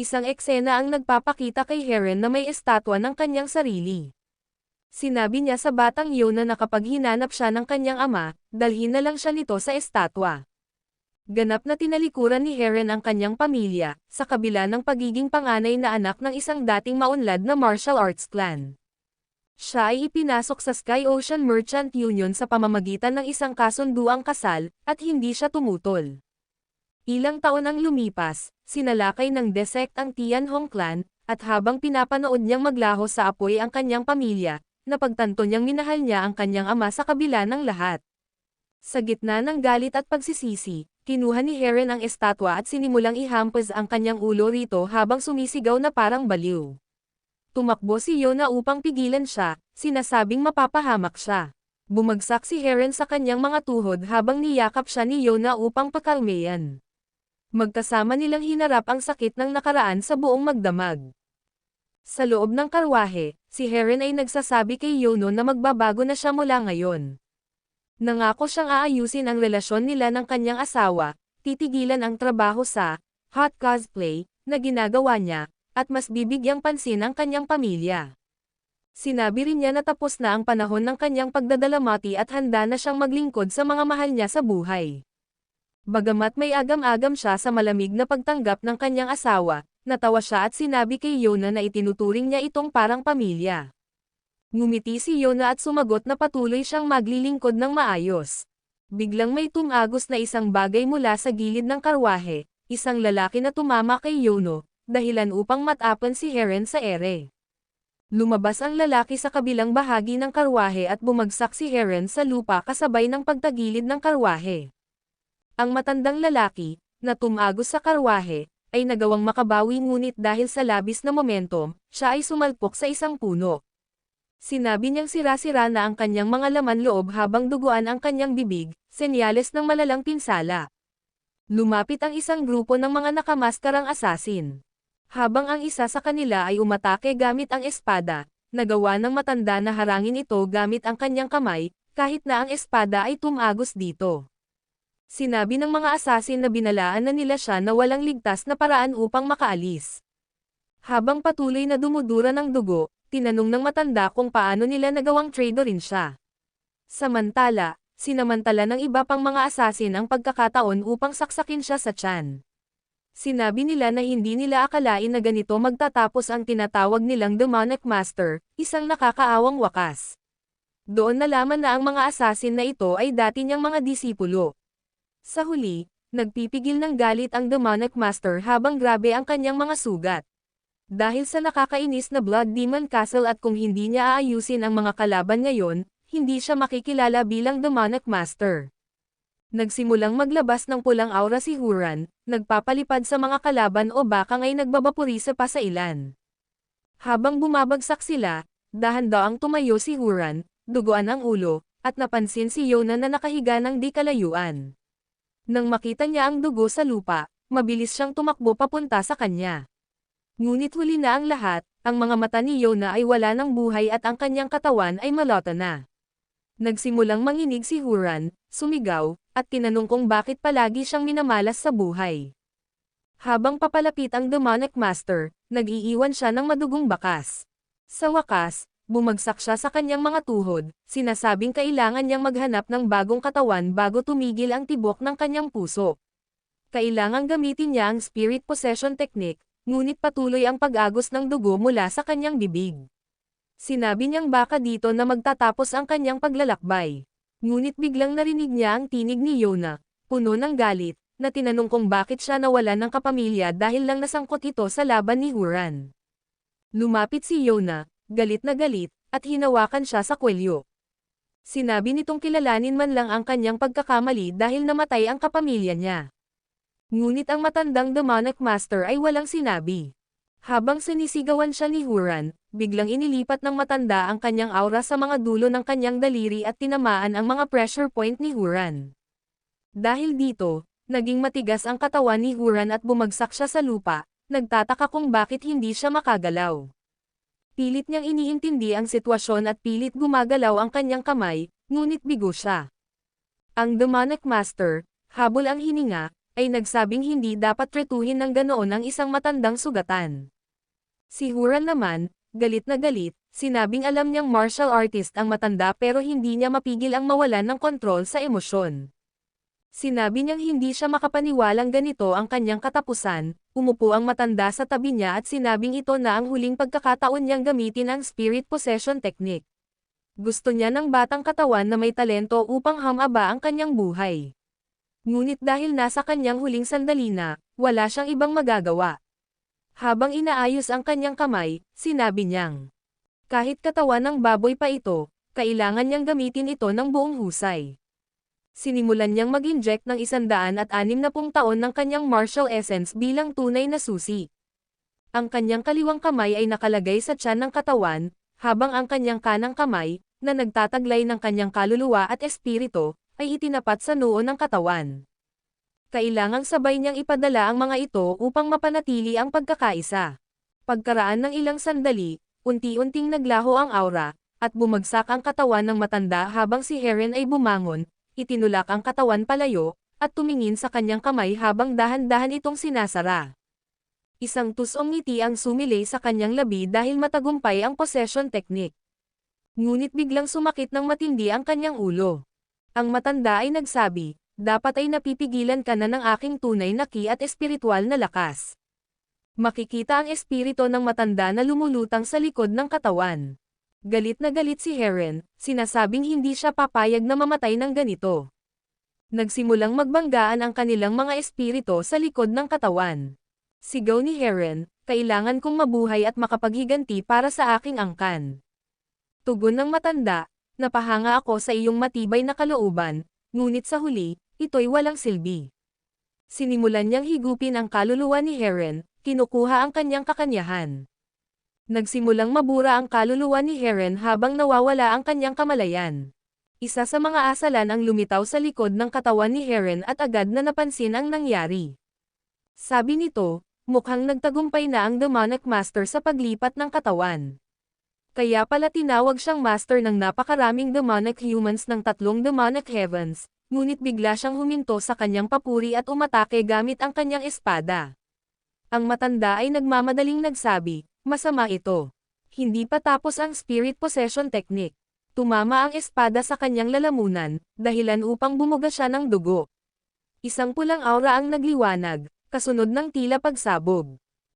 isang eksena ang nagpapakita kay Heren na may estatwa ng kanyang sarili. Sinabi niya sa batang Yona na kapag hinanap siya ng kanyang ama, dalhin na lang siya nito sa estatwa. Ganap na tinalikuran ni Heren ang kanyang pamilya, sa kabila ng pagiging panganay na anak ng isang dating maunlad na martial arts clan. Siya ay ipinasok sa Sky Ocean Merchant Union sa pamamagitan ng isang kasunduang kasal, at hindi siya tumutol. Ilang taon ang lumipas, sinalakay ng Desect ang Tianhong clan, at habang pinapanood niyang maglaho sa apoy ang kanyang pamilya, napagtanto niyang minahal niya ang kanyang ama sa kabila ng lahat. Sa gitna ng galit at pagsisisi, kinuha ni Heren ang estatwa at sinimulang ihampas ang kanyang ulo rito habang sumisigaw na parang baliw. Tumakbo si Yona upang pigilan siya, sinasabing mapapahamak siya. Bumagsak si Heren sa kanyang mga tuhod habang niyakap siya ni Yona upang pakalmeyan. Magkasama nilang hinarap ang sakit ng nakaraan sa buong magdamag. Sa loob ng karwahe, si Heren ay nagsasabi kay Yono na magbabago na siya mula ngayon. Nangako siyang aayusin ang relasyon nila ng kanyang asawa, titigilan ang trabaho sa hot cosplay na ginagawa niya, at mas bibigyang pansin ang kanyang pamilya. Sinabi rin niya na tapos na ang panahon ng kanyang pagdadalamati at handa na siyang maglingkod sa mga mahal niya sa buhay. Bagamat may agam-agam siya sa malamig na pagtanggap ng kanyang asawa, natawa siya at sinabi kay Yona na itinuturing niya itong parang pamilya. Ngumiti si Yona at sumagot na patuloy siyang maglilingkod ng maayos. Biglang may tumagos na isang bagay mula sa gilid ng karwahe, isang lalaki na tumama kay Yono, dahilan upang matapan si Heren sa ere. Lumabas ang lalaki sa kabilang bahagi ng karwahe at bumagsak si Heren sa lupa kasabay ng pagtagilid ng karwahe. Ang matandang lalaki, na tumagos sa karwahe, ay nagawang makabawi ngunit dahil sa labis na momentum, siya ay sumalpok sa isang puno. Sinabi niyang sira-sira na ang kanyang mga laman loob habang duguan ang kanyang bibig, senyales ng malalang pinsala. Lumapit ang isang grupo ng mga nakamaskarang asasin. Habang ang isa sa kanila ay umatake gamit ang espada, nagawa ng matanda na harangin ito gamit ang kanyang kamay, kahit na ang espada ay tumagos dito. Sinabi ng mga asasin na binalaan na nila siya na walang ligtas na paraan upang makaalis. Habang patuloy na dumudura ng dugo, tinanong ng matanda kung paano nila nagawang tradorin siya. Samantala, sinamantala ng iba pang mga asasin ang pagkakataon upang saksakin siya sa tiyan. Sinabi nila na hindi nila akalain na ganito magtatapos ang tinatawag nilang demonic master, isang nakakaawang wakas. Doon nalaman na ang mga asasin na ito ay dati niyang mga disipulo. Sa huli, nagpipigil ng galit ang demonic master habang grabe ang kanyang mga sugat. Dahil sa nakakainis na Blood Demon Castle at kung hindi niya aayusin ang mga kalaban ngayon, hindi siya makikilala bilang demonic master. Nagsimulang maglabas ng pulang aura si Huran, nagpapalipad sa mga kalaban o bakang ay nagbabapurisa pa sa ilan. Habang bumabagsak sila, dahan-daang tumayo si Huran, duguan ang ulo, at napansin si Yona na nakahiga ng di kalayuan. Nang makita niya ang dugo sa lupa, mabilis siyang tumakbo papunta sa kanya. Ngunit huli na ang lahat, ang mga mata ni Yona ay wala ng buhay at ang kanyang katawan ay malota na. Nagsimulang manginig si Huran, sumigaw, at tinanong kung bakit palagi siyang minamalas sa buhay. Habang papalapit ang demonic master, nag-iiwan siya ng madugong bakas. Sa wakas, bumagsak siya sa kanyang mga tuhod, sinasabing kailangan niyang maghanap ng bagong katawan bago tumigil ang tibok ng kanyang puso. Kailangang gamitin niya ang spirit possession technique, ngunit patuloy ang pag-agos ng dugo mula sa kanyang bibig. Sinabi niyang baka dito na magtatapos ang kanyang paglalakbay. Ngunit biglang narinig niya ang tinig ni Yona, puno ng galit, na tinanong kung bakit siya nawala ng kapamilya dahil lang nasangkot ito sa laban ni Huran. Lumapit si Yona, galit na galit, at hinawakan siya sa kwelyo. Sinabi nitong kilalanin man lang ang kanyang pagkakamali dahil namatay ang kapamilya niya. Ngunit ang matandang demonic master ay walang sinabi. Habang sinisigawan siya ni Huran, biglang inilipat ng matanda ang kanyang aura sa mga dulo ng kanyang daliri at tinamaan ang mga pressure point ni Huran. Dahil dito, naging matigas ang katawan ni Huran at bumagsak siya sa lupa, nagtataka kung bakit hindi siya makagalaw. Pilit niyang iniintindi ang sitwasyon at pilit gumagalaw ang kanyang kamay, ngunit bigo siya. Ang demonic master, habol ang hininga, ay nagsabing hindi dapat tretuhin ng ganoon ang isang matandang sugatan. Si Huran naman, galit na galit, sinabing alam niyang martial artist ang matanda pero hindi niya mapigil ang mawalan ng kontrol sa emosyon. Sinabi niyang hindi siya makapaniwalang ganito ang kanyang katapusan, umupo ang matanda sa tabi niya at sinabing ito na ang huling pagkakataon niyang gamitin ang spirit possession technique. Gusto niya ng batang katawan na may talento upang hamaba ang kanyang buhay. Ngunit dahil nasa kanyang huling sandali na, wala siyang ibang magagawa. Habang inaayos ang kanyang kamay, sinabi niyang, kahit katawan ng baboy pa ito, kailangan niyang gamitin ito ng buong husay sinimulan niyang mag-inject ng isandaan at anim na pung taon ng kanyang martial essence bilang tunay na susi. Ang kanyang kaliwang kamay ay nakalagay sa tiyan ng katawan, habang ang kanyang kanang kamay, na nagtataglay ng kanyang kaluluwa at espirito, ay itinapat sa noo ng katawan. Kailangang sabay niyang ipadala ang mga ito upang mapanatili ang pagkakaisa. Pagkaraan ng ilang sandali, unti-unting naglaho ang aura, at bumagsak ang katawan ng matanda habang si Heron ay bumangon, itinulak ang katawan palayo, at tumingin sa kanyang kamay habang dahan-dahan itong sinasara. Isang tusong ngiti ang sumilay sa kanyang labi dahil matagumpay ang possession technique. Ngunit biglang sumakit ng matindi ang kanyang ulo. Ang matanda ay nagsabi, dapat ay napipigilan ka na ng aking tunay na ki at espiritual na lakas. Makikita ang espirito ng matanda na lumulutang sa likod ng katawan. Galit na galit si Heron, sinasabing hindi siya papayag na mamatay ng ganito. Nagsimulang magbanggaan ang kanilang mga espirito sa likod ng katawan. Sigaw ni Heron, kailangan kong mabuhay at makapaghiganti para sa aking angkan. Tugon ng matanda, napahanga ako sa iyong matibay na kalooban, ngunit sa huli, ito'y walang silbi. Sinimulan niyang higupin ang kaluluwa ni Heron, kinukuha ang kanyang kakanyahan. Nagsimulang mabura ang kaluluwa ni Heron habang nawawala ang kanyang kamalayan. Isa sa mga asalan ang lumitaw sa likod ng katawan ni Heron at agad na napansin ang nangyari. Sabi nito, mukhang nagtagumpay na ang demonic master sa paglipat ng katawan. Kaya pala tinawag siyang master ng napakaraming demonic humans ng tatlong demonic heavens, ngunit bigla siyang huminto sa kanyang papuri at umatake gamit ang kanyang espada. Ang matanda ay nagmamadaling nagsabi, Masama ito. Hindi pa tapos ang spirit possession technique. Tumama ang espada sa kanyang lalamunan, dahilan upang bumuga siya ng dugo. Isang pulang aura ang nagliwanag, kasunod ng tila pagsabog.